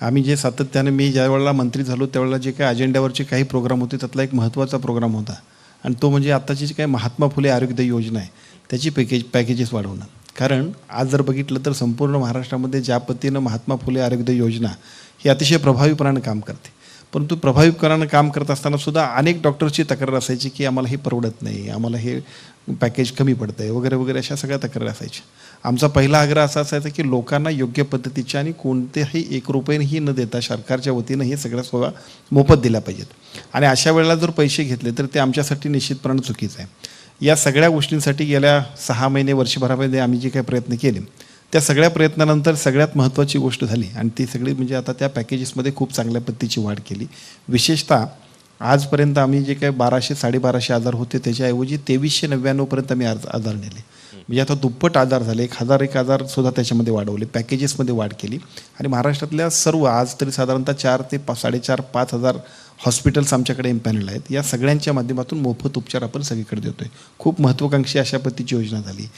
आम्ही जे सातत्याने मी ज्या वेळेला मंत्री झालो त्यावेळेला जे काही अजेंड्यावरचे काही प्रोग्राम होते त्यातला एक महत्त्वाचा प्रोग्राम होता. आणि तो म्हणजे आत्ताची जी काही महात्मा फुले आरोग्य योजना आहे त्याची पॅकेज पॅकेजेस वाढवणं. कारण आज जर बघितलं तर संपूर्ण महाराष्ट्रामध्ये ज्या पद्धतीनं महात्मा फुले आरोग्य योजना ही अतिशय प्रभावीपणानं काम करते. परंतु प्रभावीकरण काम करत असताना सुद्धा अनेक डॉक्टरची तक्रार असायची की आम्हाला हे परवडत नाही आम्हाला हे पॅकेज कमी पडतं आहे वगैरे वगैरे अशा सगळ्या तक्रारी असायच्या. आमचा पहिला आग्रह असा असायचा की लोकांना योग्य पद्धतीच्या आणि कोणतेही एक रुपयेही न देता सरकारच्या वतीनं हे सगळ्या सेवा मोफत दिल्या पाहिजेत. आणि अशा वेळेला जर पैसे घेतले तर ते आमच्यासाठी निश्चितपणे चुकीचं आहे. या सगळ्या गोष्टींसाठी गेल्या सहा महिने वर्षभरामध्ये आम्ही जे काही प्रयत्न केले त्या सगळ्या प्रयत्नानंतर सगळ्यात महत्त्वाची गोष्ट झाली आणि ती सगळी म्हणजे आता त्या पॅकेजेसमध्ये खूप चांगल्या पद्धतीची वाढ केली. विशेषतः आजपर्यंत आम्ही जे काही बाराशे साडेबाराशे आजार होते त्याच्याऐवजी तेवीसशे नव्याण्णवपर्यंत आम्ही आज आजार नेले. म्हणजे आता दुप्पट आजार झाले. एक हजार एक आजार सुद्धा त्याच्यामध्ये वाढवले पॅकेजेसमध्ये वाढ केली. आणि महाराष्ट्रातल्या सर्व आज तरी साधारणतः चार ते पा साडेचार पाच हजार हॉस्पिटल्स आमच्याकडे इम्पॅनल आहेत. या सगळ्यांच्या माध्यमातून मोफत उपचार आपण सगळीकडे देतो आहे खूप महत्त्वाकांक्षी अशा पद्धतीची योजना झाली.